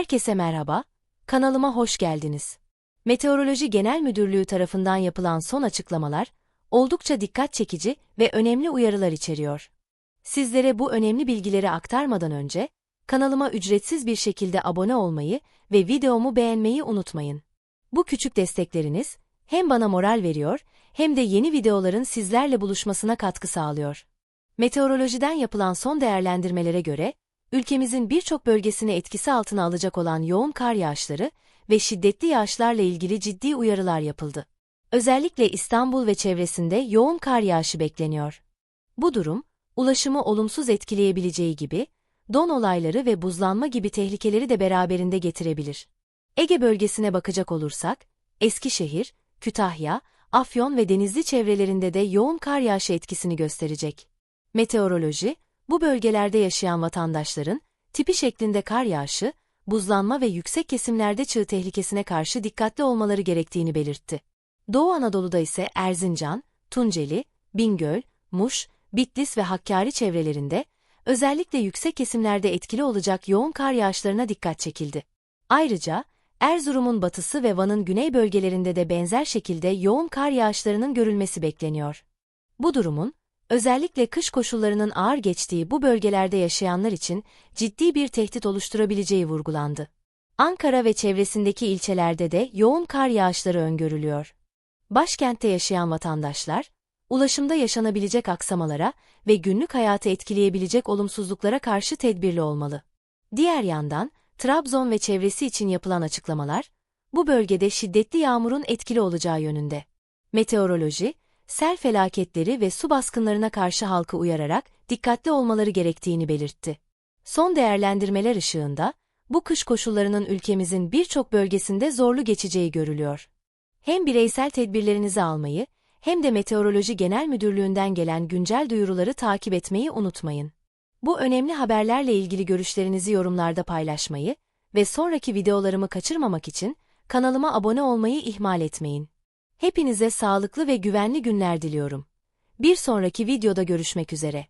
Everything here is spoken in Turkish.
Herkese merhaba, kanalıma hoş geldiniz. Meteoroloji Genel Müdürlüğü tarafından yapılan son açıklamalar, oldukça dikkat çekici ve önemli uyarılar içeriyor. Sizlere bu önemli bilgileri aktarmadan önce, kanalıma ücretsiz bir şekilde abone olmayı ve videomu beğenmeyi unutmayın. Bu küçük destekleriniz, hem bana moral veriyor, hem de yeni videoların sizlerle buluşmasına katkı sağlıyor. Meteorolojiden yapılan son değerlendirmelere göre, ülkemizin birçok bölgesini etkisi altına alacak olan yoğun kar yağışları ve şiddetli yağışlarla ilgili ciddi uyarılar yapıldı. Özellikle İstanbul ve çevresinde yoğun kar yağışı bekleniyor. Bu durum, ulaşımı olumsuz etkileyebileceği gibi, don olayları ve buzlanma gibi tehlikeleri de beraberinde getirebilir. Ege bölgesine bakacak olursak, Eskişehir, Kütahya, Afyon ve Denizli çevrelerinde de yoğun kar yağışı etkisini gösterecek. Meteoroloji, bu bölgelerde yaşayan vatandaşların, tipi şeklinde kar yağışı, buzlanma ve yüksek kesimlerde çığ tehlikesine karşı dikkatli olmaları gerektiğini belirtti. Doğu Anadolu'da ise Erzincan, Tunceli, Bingöl, Muş, Bitlis ve Hakkari çevrelerinde, özellikle yüksek kesimlerde etkili olacak yoğun kar yağışlarına dikkat çekildi. Ayrıca, Erzurum'un batısı ve Van'ın güney bölgelerinde de benzer şekilde yoğun kar yağışlarının görülmesi bekleniyor. Bu durumun, özellikle kış koşullarının ağır geçtiği bu bölgelerde yaşayanlar için ciddi bir tehdit oluşturabileceği vurgulandı. Ankara ve çevresindeki ilçelerde de yoğun kar yağışları öngörülüyor. Başkentte yaşayan vatandaşlar, ulaşımda yaşanabilecek aksamalara ve günlük hayatı etkileyebilecek olumsuzluklara karşı tedbirli olmalı. Diğer yandan, Trabzon ve çevresi için yapılan açıklamalar, bu bölgede şiddetli yağmurun etkili olacağı yönünde. Meteoroloji, sel felaketleri ve su baskınlarına karşı halkı uyararak dikkatli olmaları gerektiğini belirtti. Son değerlendirmeler ışığında, bu kış koşullarının ülkemizin birçok bölgesinde zorlu geçeceği görülüyor. Hem bireysel tedbirlerinizi almayı, hem de Meteoroloji Genel Müdürlüğü'nden gelen güncel duyuruları takip etmeyi unutmayın. Bu önemli haberlerle ilgili görüşlerinizi yorumlarda paylaşmayı ve sonraki videolarımı kaçırmamak için kanalıma abone olmayı ihmal etmeyin. Hepinize sağlıklı ve güvenli günler diliyorum. Bir sonraki videoda görüşmek üzere.